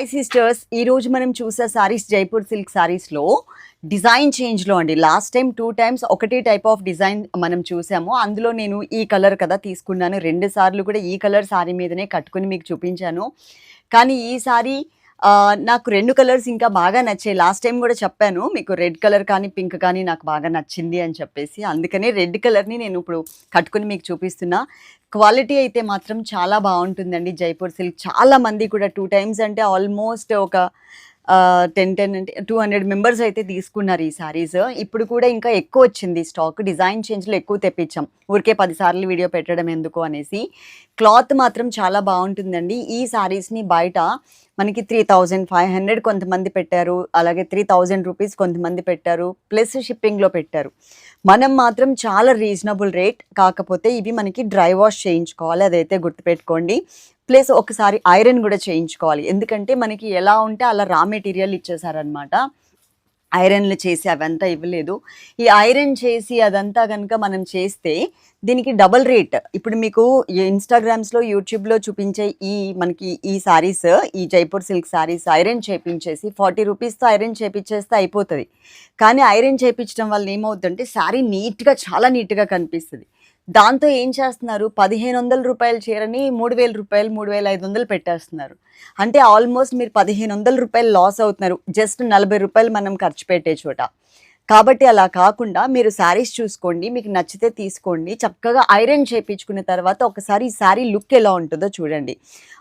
Hi sisters ఈరోజు మనం చూసే సారీస్ జైపూర్ సిల్క్ సారీస్లో డిజైన్ చేంజ్లో అండి. లాస్ట్ టైం టూ టైమ్స్ ఒకటే టైప్ ఆఫ్ డిజైన్ మనం చూసాము. అందులో నేను ఈ కలర్ కదా తీసుకున్నాను. రెండు సార్లు కూడా ఈ కలర్ సారీ మీదనే కట్టుకుని మీకు చూపించాను. కానీ ఈ సారీ నాకు రెండు కలర్స్ ఇంకా బాగా నచ్చాయి. లాస్ట్ టైం కూడా చెప్పాను మీకు రెడ్ కలర్ కానీ పింక్ కానీ నాకు బాగా నచ్చింది అని చెప్పేసి. అందుకనే రెడ్ కలర్ని నేను ఇప్పుడు కట్టుకుని మీకు చూపిస్తున్నా. క్వాలిటీ అయితే మాత్రం చాలా బాగుంటుందండి జైపూర్ సిల్క్. చాలా మంది కూడా టూ టైమ్స్ అంటే ఆల్మోస్ట్ ఒక టెన్ టెన్ అంటే టూ హండ్రెడ్ మెంబర్స్ అయితే తీసుకున్నారు ఈ సారీస్ ఇప్పుడు కూడా ఇంకా ఎక్కువ వచ్చింది. స్టాక్ డిజైన్ చేంజ్లో ఎక్కువ తెప్పించాం. ఊరికే పదిసార్లు వీడియో పెట్టడం ఎందుకు అనేసి. క్లాత్ మాత్రం చాలా బాగుంటుందండి. ఈ సారీస్ని బయట మనకి త్రీ థౌజండ్ ఫైవ్ హండ్రెడ్ కొంతమంది పెట్టారు. అలాగే త్రీ థౌజండ్ రూపీస్ కొంతమంది పెట్టారు. ప్లస్ షిప్పింగ్లో పెట్టారు. మనం మాత్రం చాలా రీజనబుల్ రేట్ కాకపోతే ఇవి మనకి డ్రై వాష్ చేయించుకోవాలి. అదైతే గుర్తుపెట్టుకోండి. ప్లస్ ఒకసారి ఐరన్ కూడా చేయించుకోవాలి. ఎందుకంటే మనకి ఎలా ఉంటే అలా రా మెటీరియల్ ఇచ్చేసారనమాట ఐరన్లు చేసి అవంతా ఇవ్వలేదు. ఈ ఐరన్ చేసి అదంతా కనుక మనం చేస్తే దీనికి డబల్ రేట్. ఇప్పుడు మీకు ఇన్స్టాగ్రామ్స్లో యూట్యూబ్లో చూపించే ఈ మనకి ఈ సారీస్ ఈ జైపూర్ సిల్క్ సారీస్ ఐరన్ చేపించేసి ఫార్టీ రూపీస్తో ఐరన్ చేపించేస్తే అయిపోతుంది. కానీ ఐరన్ చేపించడం వల్ల ఏమవుతుందంటే శారీ నీట్గా చాలా నీట్గా కనిపిస్తుంది. దాంతో ఏం చేస్తున్నారు? పదిహేను వందల రూపాయల చీరని మూడు వేల రూపాయలు మూడు వేల ఐదు వందలు పెట్టేస్తున్నారు. అంటే ఆల్మోస్ట్ మీరు పదిహేను వందల రూపాయలు లాస్ అవుతున్నారు. జస్ట్ నలభై రూపాయలు మనం ఖర్చు పెట్టే చోట. కాబట్టి అలా కాకుండా మీరు శారీస్ చూసుకోండి మీకు నచ్చితే తీసుకోండి. చక్కగా ఐరన్ చేయించుకున్న తర్వాత ఒకసారి ఈ శారీ లుక్ ఎలా ఉంటుందో చూడండి.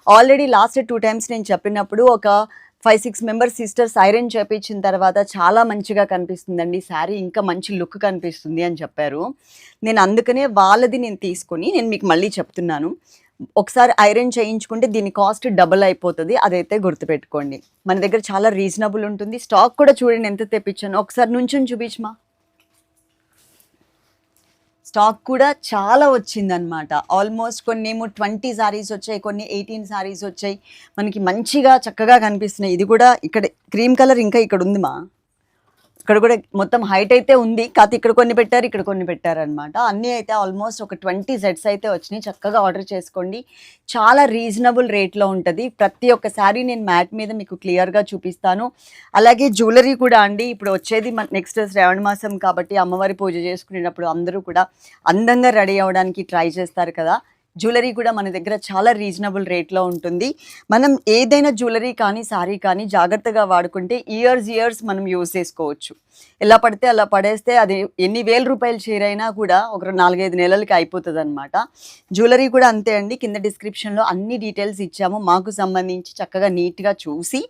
ఆల్రెడీ లాస్ట్ టూ టైమ్స్ నేను చెప్పినప్పుడు ఒక five six members sisters iron చేపించిన తర్వాత చాలా మంచిగా కనిపిస్తుందండి. శారీ ఇంకా మంచి లుక్ కనిపిస్తుంది అని చెప్పారు. నేను అందుకనే వాళ్ళది నేను తీసుకొని నేను మీకు మళ్ళీ చెప్తున్నాను. ఒకసారి ఐరన్ చేయించుకుంటే దీని కాస్ట్ డబుల్ అయిపోతుంది. అదైతే గుర్తుపెట్టుకోండి. మన దగ్గర చాలా రీజనబుల్ ఉంటుంది. స్టాక్ కూడా చూడండి ఎంత తెప్పించాను. ఒకసారి నుంచుని చూపించమా? స్టాక్ కూడా చాలా వచ్చిందనమాట ఆల్మోస్ట్ కొన్ని ఏమో ట్వంటీ సారీస్ వచ్చాయి కొన్ని ఎయిటీన్ శారీస్ వచ్చాయి. మనకి మంచిగా చక్కగా కనిపిస్తున్నాయి. ఇది కూడా ఇక్కడ క్రీమ్ కలర్ ఇంకా ఇక్కడ ఉంది మా ఇక్కడ కూడా మొత్తం హైట్ అయితే ఉంది. కాకపోతే ఇక్కడ కొన్ని పెట్టారు ఇక్కడ కొన్ని పెట్టారు అనమాట అన్నీ అయితే ఆల్మోస్ట్ ఒక ట్వంటీ సెట్స్ అయితే వచ్చినాయి. చక్కగా ఆర్డర్ చేసుకోండి. చాలా రీజనబుల్ రేట్లో ఉంటుంది. ప్రతి ఒక్క శారీ నేను మ్యాట్ మీద మీకు క్లియర్గా చూపిస్తాను. అలాగే జ్యువెలరీ కూడా అండి. ఇప్పుడు వచ్చేది నెక్స్ట్ శ్రావణ మాసం కాబట్టి అమ్మవారి పూజ చేసుకునేటప్పుడు అందరూ కూడా అందంగా రెడీ అవ్వడానికి ట్రై చేస్తారు కదా. జ్యువెలరీ కూడా మన దగ్గర చాలా రీజనబుల్ రేట్లో ఉంటుంది. మనం ఏదైనా జ్యువెలరీ కానీ సారీ కానీ జాగ్రత్తగా వాడుకుంటే ఇయర్స్ ఇయర్స్ మనం యూజ్ చేసుకోవచ్చు. ఎలా పడితే అలా పడేస్తే అది ఎన్ని వేల రూపాయలు చీరైనా కూడా ఒక నాలుగైదు నెలలకి అయిపోతుంది అనమాట జ్యువెలరీ కూడా అంతే అండి. కింద డిస్క్రిప్షన్లో అన్ని డీటెయిల్స్ ఇచ్చాము. మాకు సంబంధించి చక్కగా నీట్గా చూసి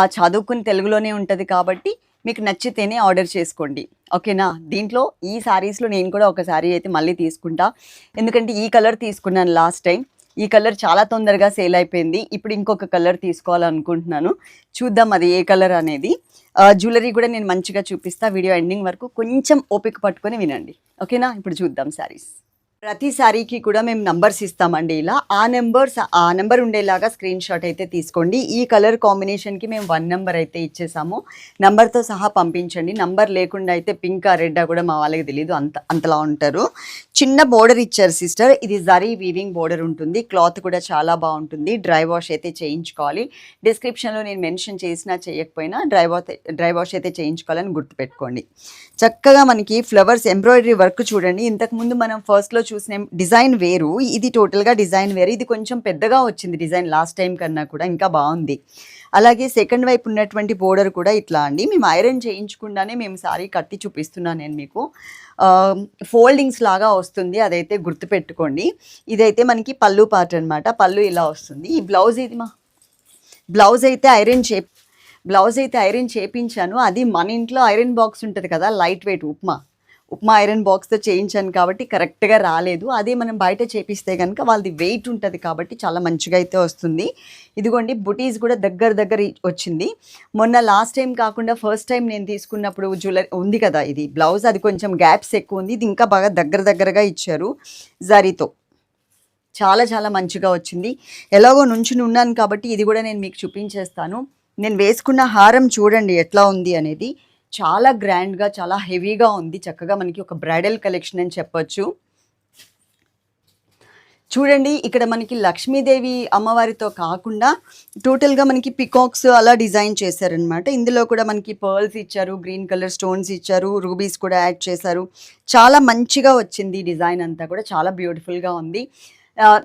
ఆ చదువుకుని తెలుగులోనే ఉంటుంది కాబట్టి మీకు నచ్చితేనే ఆర్డర్ చేసుకోండి. ఓకేనా? దీంట్లో ఈ శారీస్లో నేను కూడా ఒక శారీ అయితే మళ్ళీ తీసుకుంటా. ఎందుకంటే ఈ కలర్ తీసుకున్నాను లాస్ట్ టైం. ఈ కలర్ చాలా తొందరగా సేల్ అయిపోయింది. ఇప్పుడు ఇంకొక కలర్ తీసుకోవాలనుకుంటున్నాను. చూద్దాం అది ఏ కలర్ అనేది. జ్యువెలరీ కూడా నేను మంచిగా చూపిస్తా. వీడియో ఎండింగ్ వరకు కొంచెం ఓపిక పట్టుకొని వినండి. ఓకేనా? ఇప్పుడు చూద్దాం శారీస్ ప్రతిసారికి కూడా మేము నంబర్స్ ఇస్తామండి ఇలా. ఆ నెంబర్స్ ఆ నెంబర్ ఉండేలాగా స్క్రీన్ షాట్ అయితే తీసుకోండి. ఈ కలర్ కాంబినేషన్కి మేము వన్ నెంబర్ అయితే ఇచ్చేసాము. నెంబర్తో సహా పంపించండి. నంబర్ లేకుండా అయితే పింక్ రెడ్ కూడా మా వాళ్ళకి తెలియదు అంత అంతలా ఉంటారు. చిన్న బోర్డర్ ఇచ్చారు సిస్టర్ ఇది జరీ వీవింగ్ బోర్డర్ ఉంటుంది. క్లాత్ కూడా చాలా బాగుంటుంది. డ్రై వాష్ అయితే చేయించుకోవాలి. డిస్క్రిప్షన్లో నేను మెన్షన్ చేసినా చేయకపోయినా డ్రై వాష్ డ్రై వాష్ అయితే చేయించుకోవాలని గుర్తుపెట్టుకోండి. చక్కగా మనకి ఫ్లవర్స్ ఎంబ్రాయిడరీ వర్క్ చూడండి. ఇంతకుముందు మనం ఫస్ట్లో చూసిన డిజైన్ వేరు. ఇది టోటల్గా డిజైన్ వేరు. ఇది కొంచెం పెద్దగా వచ్చింది డిజైన్ లాస్ట్ టైం కన్నా కూడా ఇంకా బాగుంది. అలాగే సెకండ్ వైపు ఉన్నటువంటి బోర్డర్ కూడా ఇట్లా అండి. మేము ఐరన్ చేయించకుండానే మేము సారీ కట్టి చూపిస్తున్నాను నేను మీకు. ఫోల్డింగ్స్ లాగా వస్తుంది. అదైతే గుర్తుపెట్టుకోండి. ఇదైతే మనకి పళ్ళు పార్ట్ అనమాట పళ్ళు ఇలా వస్తుంది. ఈ బ్లౌజ్ ఇది మా? బ్లౌజ్ అయితే ఐరన్ చే బ్లౌజ్ అయితే ఐరన్ చేయించాను అది మన ఇంట్లో ఐరన్ బాక్స్ ఉంటుంది కదా light weight upma. Upma iron బాక్స్తో చేయించాను కాబట్టి కరెక్ట్గా రాలేదు. అదే మనం బయట చేపిస్తే కనుక వాళ్ళది వెయిట్ ఉంటుంది కాబట్టి చాలా మంచిగా అయితే వస్తుంది. ఇదిగోండి బుటీస్ కూడా దగ్గర దగ్గర వచ్చింది. మొన్న లాస్ట్ టైం కాకుండా ఫస్ట్ టైం నేను తీసుకున్నప్పుడు జ్యువెలరీ ఉంది కదా ఇది బ్లౌజ్ అది కొంచెం గ్యాప్స్ ఎక్కువ ఉంది. ఇది ఇంకా బాగా దగ్గర దగ్గరగా ఇచ్చారు జరీతో. చాలా చాలా మంచిగా వచ్చింది. ఎలాగో నుంచుని ఉన్నాను కాబట్టి ఇది కూడా నేను మీకు చూపించేస్తాను. నేను వేసుకున్న హారం చూడండి ఎట్లా ఉంది అనేది చాలా గ్రాండ్గా చాలా హెవీగా ఉంది. చక్కగా మనకి ఒక బ్రైడల్ కలెక్షన్ అని చెప్పొచ్చు. చూడండి ఇక్కడ మనకి లక్ష్మీదేవి అమ్మవారితో కాకుండా టోటల్గా మనకి పికాక్స్ అలా డిజైన్ చేశారనమాట ఇందులో కూడా మనకి పర్ల్స్ ఇచ్చారు గ్రీన్ కలర్ స్టోన్స్ ఇచ్చారు రూబీస్ కూడా యాడ్ చేశారు. చాలా మంచిగా వచ్చింది డిజైన్ అంతా కూడా చాలా బ్యూటిఫుల్గా ఉంది.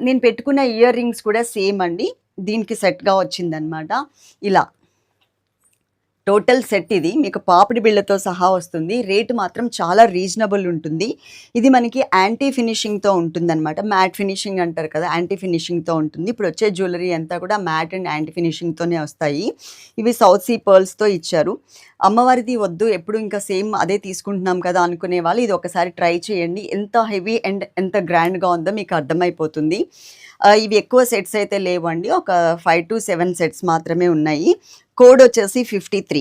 నేను పెట్టుకున్న ఇయర్ రింగ్స్ కూడా సేమ్ అండి. దీనికి సెట్గా వచ్చిందనమాట ఇలా. టోటల్ సెట్ ఇది. మీకు పాపిడి బిళ్ళతో సహా వస్తుంది. రేటు మాత్రం చాలా రీజనబుల్ ఉంటుంది. ఇది మనకి యాంటీ ఫినిషింగ్తో ఉంటుందన్నమాట. మ్యాట్ ఫినిషింగ్ అంటారు కదా యాంటీ ఫినిషింగ్తో ఉంటుంది. ఇప్పుడు వచ్చే జ్యువెలరీ అంతా కూడా మ్యాట్ అండ్ యాంటీ ఫినిషింగ్తోనే వస్తాయి. ఇవి సౌత్ సీ పర్ల్స్తో ఇచ్చారు. అమ్మవారిది వద్దు ఎప్పుడు ఇంకా సేమ్ అదే తీసుకుంటున్నాం కదా అనుకునే వాళ్ళు ఇది ఒకసారి ట్రై చేయండి. ఎంత హెవీ అండ్ ఎంత గ్రాండ్గా ఉందో మీకు అర్థమైపోతుంది. ఇవి ఎక్కువ సెట్స్ అయితే లేవండి. ఒక ఫైవ్ టు సెవెన్ సెట్స్ మాత్రమే ఉన్నాయి. కోడ్ వచ్చేసి ఫిఫ్టీ త్రీ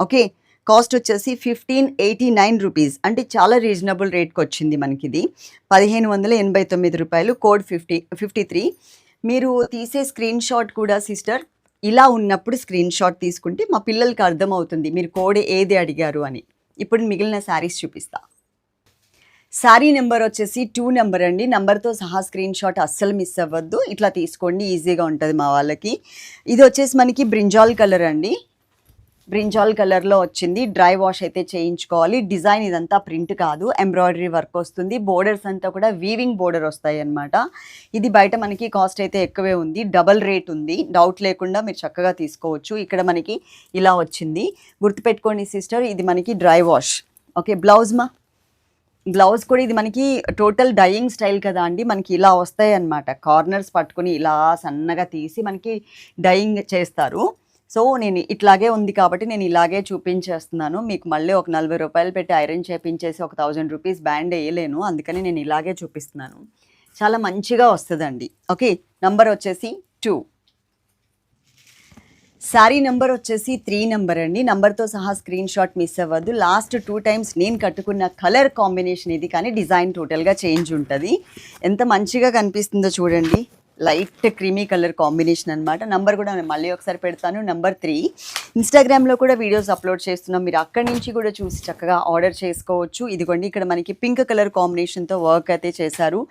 ఓకే? కాస్ట్ వచ్చేసి ఫిఫ్టీన్ ఎయిటీ నైన్ రూపీస్. అంటే చాలా రీజనబుల్ రేట్కి వచ్చింది మనకి ఇది పదిహేను వందల ఎనభై తొమ్మిది రూపాయలు కోడ్ ఫిఫ్టీ ఫిఫ్టీ త్రీ. మీరు తీసే స్క్రీన్ షాట్ కూడా సిస్టర్ ఇలా ఉన్నప్పుడు స్క్రీన్ షాట్ తీసుకుంటే మా పిల్లలకి అర్థమవుతుంది మీరు కోడ్ ఏది అడిగారు అని. ఇప్పుడు మిగిలిన శారీస్ చూపిస్తా. శారీ నెంబర్ వచ్చేసి టూ నెంబర్ అండి. నెంబర్తో సహా స్క్రీన్ షాట్ అస్సలు మిస్ అవ్వద్దు. ఇట్లా తీసుకోండి ఈజీగా ఉంటుంది మా వాళ్ళకి. ఇది వచ్చేసి మనకి బ్రింజాల్ కలర్ అండి. బ్రింజాల్ కలర్లో వచ్చింది. డ్రై వాష్ అయితే చేయించుకోవాలి. డిజైన్ ఇదంతా ప్రింట్ కాదు. ఎంబ్రాయిడరీ వర్క్ వస్తుంది. బోర్డర్స్ అంతా కూడా వీవింగ్ బోర్డర్ వస్తాయి అన్నమాట. ఇది బయట మనకి కాస్ట్ అయితే ఎక్కువే ఉంది. డబల్ రేట్ ఉంది. డౌట్ లేకుండా మీరు చక్కగా తీసుకోవచ్చు. ఇక్కడ మనకి ఇలా వచ్చింది. గుర్తుపెట్టుకోండి సిస్టర్ ఇది మనకి డ్రై వాష్. ఓకే బ్లౌజ్ మా? బ్లౌజ్ కూడా ఇది మనకి టోటల్ డయింగ్ స్టైల్ కదా అండి. మనకి ఇలా వస్తాయి అన్నమాట. కార్నర్స్ పట్టుకొని ఇలా సన్నగా తీసి మనకి డయింగ్ చేస్తారు. సో నేను ఇట్లాగే ఉంది కాబట్టి నేను ఇలాగే చూపించేస్తున్నాను. మీకు మళ్ళీ ఒక నలభై రూపాయలు పెట్టి ఐరన్ చేపించేసి ఒక థౌజండ్ రూపీస్ బ్యాండ్ వేయలేను. అందుకని నేను ఇలాగే చూపిస్తున్నాను. చాలా మంచిగా వస్తుందండి. ఓకే నంబర్ వచ్చేసి టూ. శారీ నెంబర్ వచ్చేసి త్రీ నెంబర్ అండి. నంబర్తో సహా స్క్రీన్ షాట్ మిస్ అవ్వద్దు. లాస్ట్ టూ టైమ్స్ నేను కట్టుకున్న కలర్ కాంబినేషన్ ఇది కానీ డిజైన్ టోటల్గా చేంజ్ ఉంటుంది. ఎంత మంచిగా కనిపిస్తుందో చూడండి. లైట్ క్రీమీ కలర్ కాంబినేషన్ అనమాట నంబర్ కూడా నేను మళ్ళీ ఒకసారి పెడతాను. Number three. ఇన్స్టాగ్రామ్లో కూడా వీడియోస్ అప్లోడ్ చేస్తున్నాం. మీరు అక్కడి నుంచి కూడా చూసి చక్కగా ఆర్డర్ చేసుకోవచ్చు. ఇదిగోండి ఇక్కడ మనకి పింక్ కలర్ కాంబినేషన్తో వర్క్ అయితే చేశారు.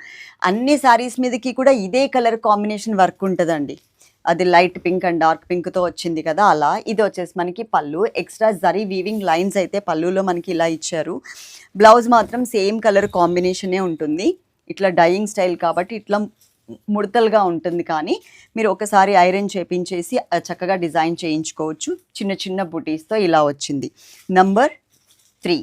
అన్ని శారీస్ మీదకి కూడా ఇదే కలర్ కాంబినేషన్ వర్క్ ఉంటుందండి. అది లైట్ పింక్ అండ్ డార్క్ పింక్తో వచ్చింది కదా అలా. ఇది వచ్చేసి మనకి పళ్ళు. ఎక్స్ట్రా జరీ వీవింగ్ లైన్స్ అయితే పళ్ళులో మనకి ఇలా ఇచ్చారు. బ్లౌజ్ మాత్రం సేమ్ కలర్ కాంబినేషనే ఉంటుంది. ఇట్లా డయింగ్ స్టైల్ కాబట్టి ఇట్లా ముడతలుగా ఉంటుంది కానీ మీరు ఒకసారి ఐరన్ చేపించేసి చక్కగా డిజైన్ చేయించుకోవచ్చు. చిన్న చిన్న బుటీస్తో ఇలా వచ్చింది. Number three.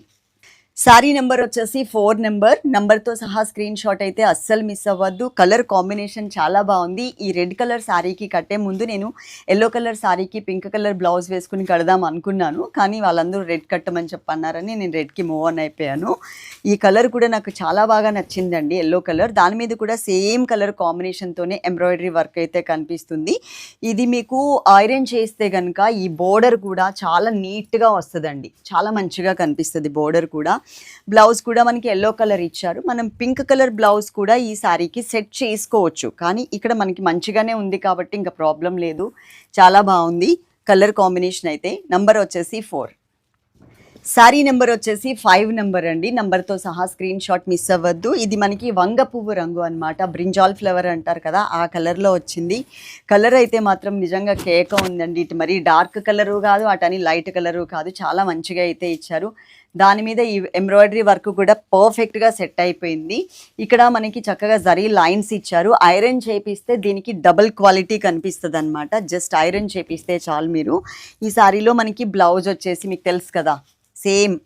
శారీ నెంబర్ వచ్చేసి ఫోర్ నెంబర్. నెంబర్తో సహా స్క్రీన్ షాట్ అయితే అస్సలు మిస్ అవ్వద్దు. కలర్ కాంబినేషన్ చాలా బాగుంది. ఈ రెడ్ కలర్ శారీకి కట్టే ముందు నేను ఎల్లో కలర్ శారీకి పింక్ కలర్ బ్లౌజ్ వేసుకుని కడదాం అనుకున్నాను. కానీ వాళ్ళందరూ రెడ్ కట్టమని చెప్పన్నారని నేను రెడ్కి మూవ్ ఆన్ అయిపోయాను. ఈ కలర్ కూడా నాకు చాలా బాగా నచ్చిందండి ఎల్లో కలర్ దాని మీద కూడా సేమ్ కలర్ కాంబినేషన్తోనే ఎంబ్రాయిడరీ వర్క్ అయితే కనిపిస్తుంది. ఇది మీకు ఐరన్ చేస్తే కనుక ఈ బోర్డర్ కూడా చాలా నీట్గా వస్తుందండి. చాలా మంచిగా కనిపిస్తుంది బోర్డర్ కూడా. బ్లౌజ్ కూడా మనకి ఎల్లో కలర్ ఇచ్చారు. మనం పింక్ కలర్ బ్లౌజ్ కూడా ఈ శారీకి సెట్ చేసుకోవచ్చు. కానీ ఇక్కడ మనకి మంచిగానే ఉంది కాబట్టి ఇంకా ప్రాబ్లం లేదు. చాలా బాగుంది. కలర్ కాంబినేషన్ అయితే నంబర్ వచ్చేసి ఫోర్ శారీ నెంబర్ వచ్చేసి ఫైవ్ నెంబర్ అండి. నెంబర్తో సహా స్క్రీన్ షాట్ మిస్ అవ్వద్దు. ఇది మనకి వంగ పువ్వు రంగు అనమాట బ్రింజాల్ ఫ్లవర్ అంటారు కదా ఆ కలర్లో వచ్చింది. కలర్ అయితే మాత్రం నిజంగా కేక ఉందండి. ఇటు మరి డార్క్ కలరు కాదు అటని లైట్ కలరు కాదు. చాలా మంచిగా అయితే ఇచ్చారు. దాని మీద ఈ ఎంబ్రాయిడరీ వర్క్ కూడా పర్ఫెక్ట్గా సెట్ అయిపోయింది. ఇక్కడ మనకి చక్కగా జరీ లైన్స్ ఇచ్చారు. ఐరన్ చేపిస్తే దీనికి డబుల్ క్వాలిటీ కనిపిస్తుంది అనమాట జస్ట్ ఐరన్ చేపిస్తే చాలు మీరు. ఈ సారీలో మనకి బ్లౌజ్ వచ్చేసి మీకు తెలుసు కదా సేమ్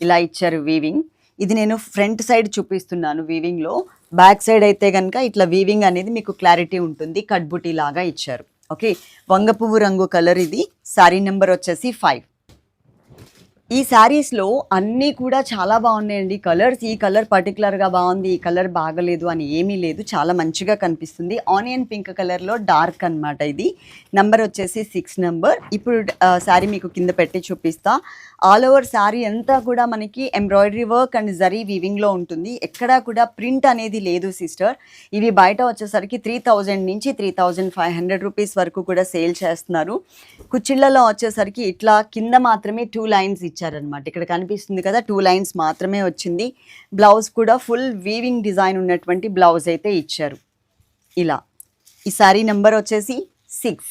ఇలా ఇచ్చారు వీవింగ్ ఇది నేను ఫ్రంట్ సైడ్ చూపిస్తున్నాను వీవింగ్లో బ్యాక్ సైడ్ అయితే కనుక ఇట్లా వీవింగ్ అనేది మీకు క్లారిటీ ఉంటుంది. కట్బుటీ లాగా ఇచ్చారు. ఓకే వంగ పువ్వు రంగు కలర్ ఇది. శారీ నెంబర్ వచ్చేసి ఫైవ్ ఈ శారీస్లో అన్నీ కూడా చాలా బాగున్నాయండి. కలర్స్ ఈ కలర్ పర్టికులర్గా బాగుంది ఈ కలర్ బాగలేదు అని ఏమీ లేదు. చాలా మంచిగా కనిపిస్తుంది. ఆనియన్ పింక్ కలర్లో డార్క్ అన్నమాట ఇది. నంబర్ వచ్చేసి సిక్స్ నెంబర్ ఇప్పుడు శారీ మీకు కింద పెట్టి చూపిస్తా. ఆల్ ఓవర్ శారీ అంతా కూడా మనకి ఎంబ్రాయిడరీ వర్క్ అండ్ జరీ వీవింగ్లో ఉంటుంది. ఎక్కడా కూడా ప్రింట్ అనేది లేదు సిస్టర్ ఇవి బయట వచ్చేసరికి త్రీ థౌజండ్ నుంచి three thousand five hundred rupees వరకు కూడా సేల్ చేస్తున్నారు. కుచ్చిళ్ళలో వచ్చేసరికి ఇట్లా కింద మాత్రమే టూ లైన్స్ ఇచ్చారు. ఇచ్చారనమాట ఇక్కడ కనిపిస్తుంది కదా టూ లైన్స్ మాత్రమే వచ్చింది. బ్లౌజ్ కూడా ఫుల్ వీవింగ్ డిజైన్ ఉన్నటువంటి బ్లౌజ్ అయితే ఇచ్చారు. ఇలా. ఈ శారీ నెంబర్ వచ్చేసి సిక్స్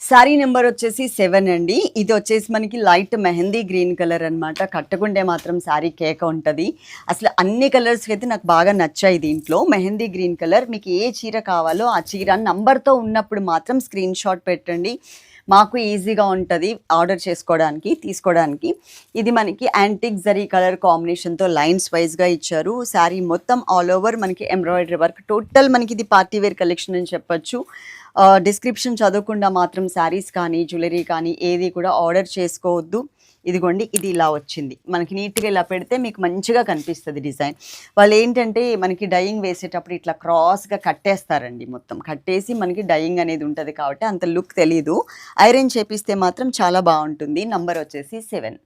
శారీ నెంబర్ వచ్చేసి సెవెన్ అండి. ఇది వచ్చేసి మనకి లైట్ మెహందీ గ్రీన్ కలర్ అన్నమాట. కట్టుకుంటే మాత్రం శారీ కేక ఉంటుంది. అసలు అన్ని కలర్స్ అయితే నాకు బాగా నచ్చాయి దీంట్లో. మెహందీ గ్రీన్ కలర్ మీకు ఏ చీర కావాలో ఆ చీర నంబర్తో ఉన్నప్పుడు మాత్రం స్క్రీన్ షాట్ పెట్టండి. మాకు ఈజీగా ఉంటుంది ఆర్డర్ చేసుకోవడానికి తీసుకోవడానికి. ఇది మనకి యాంటిక్ జరీ కలర్ కాంబినేషన్తో లైన్స్ వైజ్గా ఇచ్చారు. శారీ మొత్తం ఆల్ ఓవర్ మనకి ఎంబ్రాయిడరీ వర్క్ టోటల్ మనకి ఇది పార్టీ వేర్ కలెక్షన్ అని చెప్పొచ్చు. డిస్క్రిప్షన్ చదవకుండా మాత్రం శారీస్ కానీ జ్యువెలరీ కానీ ఏది కూడా ఆర్డర్ చేసుకోవద్దు. ఇదిగోండి ఇది ఇలా వచ్చింది. మనకి నీట్గా ఇలా పెడితే మీకు మంచిగా కనిపిస్తుంది డిజైన్. వాళ్ళు ఏంటంటే మనకి డయింగ్ వేసేటప్పుడు ఇట్లా క్రాస్గా కట్టేస్తారండి మొత్తం. కట్టేసి మనకి డయింగ్ అనేది ఉంటుంది కాబట్టి అంత లుక్ తెలీదు. ఐరన్ చేపిస్తే మాత్రం చాలా బాగుంటుంది. నంబర్ వచ్చేసి సెవెన్.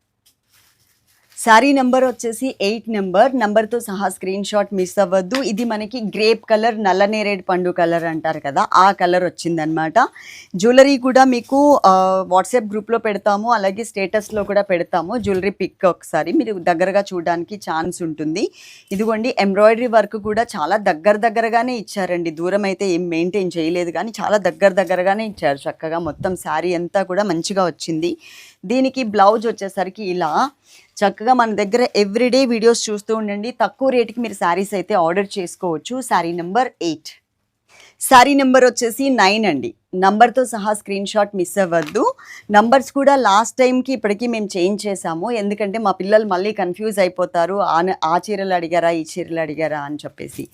శారీ నెంబర్ వచ్చేసి ఎయిట్ నెంబర్. నెంబర్తో సహా స్క్రీన్ షాట్ మిస్ అవ్వద్దు. ఇది మనకి గ్రేప్ కలర్ నల్ల నేరేడు పండు కలర్ అంటారు కదా ఆ కలర్ వచ్చిందనమాట జ్యువెలరీ కూడా మీకు వాట్సాప్ గ్రూప్లో పెడతాము అలాగే స్టేటస్లో కూడా పెడతాము. జ్యువెలరీ పిక్ ఒకసారి మీరు దగ్గరగా చూడడానికి ఛాన్స్ ఉంటుంది. ఇదిగోండి ఎంబ్రాయిడరీ వర్క్ కూడా చాలా దగ్గర దగ్గరగానే ఇచ్చారండి. దూరం అయితే ఏం మెయింటైన్ చేయలేదు కానీ చాలా దగ్గర దగ్గరగానే ఇచ్చారు. చక్కగా మొత్తం శారీ అంతా కూడా మంచిగా వచ్చింది. దీనికి బ్లౌజ్ వచ్చేసరికి ఇలా చక్కగా మన దగ్గర ఎవ్రీడే వీడియోస్ చూస్తూ ఉండండి. తక్కువ రేటుకి మీరు శారీస్ అయితే ఆర్డర్ చేసుకోవచ్చు. Saree number eight saree number వచ్చేసి నైన్ అండి. నంబర్తో సహా స్క్రీన్ షాట్ మిస్ అవ్వద్దు. నంబర్స్ కూడా లాస్ట్ టైంకి ఇప్పటికీ మేము చేంజ్ చేసాము ఎందుకంటే మా పిల్లలు మళ్ళీ కన్ఫ్యూజ్ అయిపోతారు. ఆ చీరలు అడిగారా ఈ చీరలు అడిగారా అని చెప్పేసి.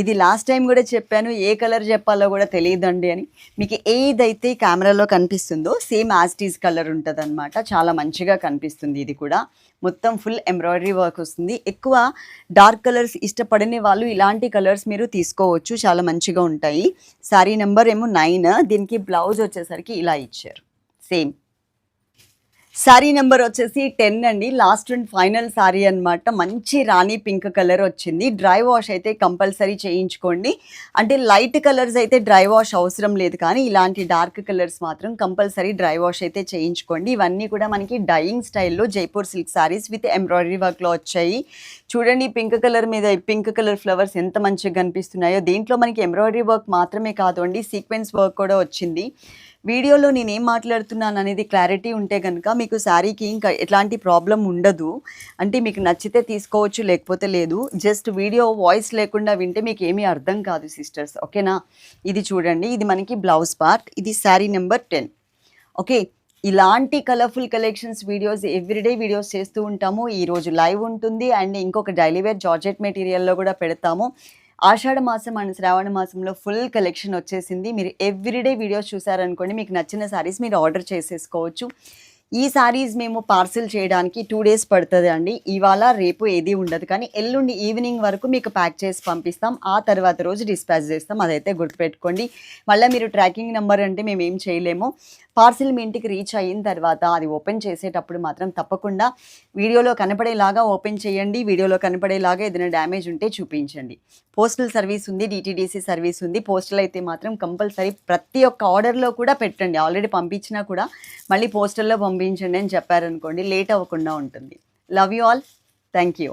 ఇది లాస్ట్ టైం కూడా చెప్పాను. ఏ కలర్ చెప్పాలో కూడా తెలియదండి అని. మీకు ఏదైతే కెమెరాలో కనిపిస్తుందో సేమ్ యాస్టీస్ కలర్ ఉంటుంది చాలా మంచిగా కనిపిస్తుంది ఇది కూడా. మొత్తం ఫుల్ ఎంబ్రాయిడరీ వర్క్ వస్తుంది. ఎక్కువ డార్క్ కలర్స్ ఇష్టపడని వాళ్ళు ఇలాంటి కలర్స్ మీరు తీసుకోవచ్చు. చాలా మంచిగా ఉంటాయి. శారీ నెంబర్ ఏమో నైన్ దీనికి బ్లౌజ్ వచ్చేసరికి ఇలా ఇచ్చారు. సేమ్ శారీ నెంబర్ వచ్చేసి టెన్ అండి. లాస్ట్ అండ్ ఫైనల్ శారీ అన్నమాట. మంచి రాణి పింక్ కలర్ వచ్చింది. డ్రై వాష్ అయితే కంపల్సరీ చేయించుకోండి. అంటే లైట్ కలర్స్ అయితే డ్రై వాష్ అవసరం లేదు కానీ ఇలాంటి డార్క్ కలర్స్ మాత్రం కంపల్సరీ డ్రై వాష్ అయితే చేయించుకోండి. ఇవన్నీ కూడా మనకి డైయింగ్ స్టైల్లో Jaipur silk sarees with embroidery వర్క్లో వచ్చాయి. చూడండి పింక్ కలర్ మీద పింక్ కలర్ ఫ్లవర్స్ ఎంత మంచిగా కనిపిస్తున్నాయో. దీంట్లో మనకి ఎంబ్రాయిడరీ వర్క్ మాత్రమే కాదు అండి. సీక్వెన్స్ వర్క్ కూడా వచ్చింది. వీడియోలో నేను ఏం మాట్లాడుతున్నాను అనేది క్లారిటీ ఉంటే కనుక మీకు శారీకి ఇంకా ఎట్లాంటి ప్రాబ్లం ఉండదు. అంటే మీకు నచ్చితే తీసుకోవచ్చు లేకపోతే లేదు. జస్ట్ వీడియో వాయిస్ లేకుండా వింటే మీకు ఏమీ అర్థం కాదు సిస్టర్స్. ఓకేనా? ఇది చూడండి. ఇది మనకి బ్లౌజ్ పార్ట్. ఇది శారీ నెంబర్ టెన్. ఓకే? ఇలాంటి colourful collections videos everyday videos చేస్తూ ఉంటాము. ఈరోజు లైవ్ ఉంటుంది. అండ్ ఇంకొక డైలీ వేర్ జార్జెట్ మెటీరియల్లో కూడా పెడతాము. ఆషాఢ మాసం అండ్ శ్రావణ మాసంలో ఫుల్ కలెక్షన్ వచ్చేసింది. మీరు ఎవ్రీడే వీడియోస్ చూసారనుకోండి మీకు నచ్చిన శారీస్ మీరు ఆర్డర్ చేసేసుకోవచ్చు. ఈ శారీస్ మేము పార్సిల్ చేయడానికి టూ డేస్ పడుతుంది అండి ఇవాళ రేపు ఏది ఉండదు. కానీ ఎల్లుండి ఈవినింగ్ వరకు మీకు ప్యాక్ చేసి పంపిస్తాం. ఆ తర్వాత రోజు డిస్పాచ్ చేస్తాం. అదైతే గుర్తుపెట్టుకోండి. మళ్ళీ మీరు ట్రాకింగ్ నెంబర్ అంటే మేము ఏం చేయలేము. పార్సిల్ మీ ఇంటికి రీచ్ అయిన తర్వాత అది ఓపెన్ చేసేటప్పుడు మాత్రం తప్పకుండా వీడియోలో కనపడేలాగా ఓపెన్ చేయండి. వీడియోలో కనపడేలాగా ఏదైనా డ్యామేజ్ ఉంటే చూపించండి. పోస్టల్ సర్వీస్ ఉంది డిటీడీసీ సర్వీస్ ఉంది. పోస్టల్ అయితే మాత్రం కంపల్సరీ ప్రతి ఒక్క ఆర్డర్లో కూడా పెట్టండి. ఆల్రెడీ పంపించినా కూడా మళ్ళీ పోస్టల్లో పంపి పంపించండి అని చెప్పారనుకోండి లేట్ అవ్వకుండా ఉంటుంది. Love you all thank you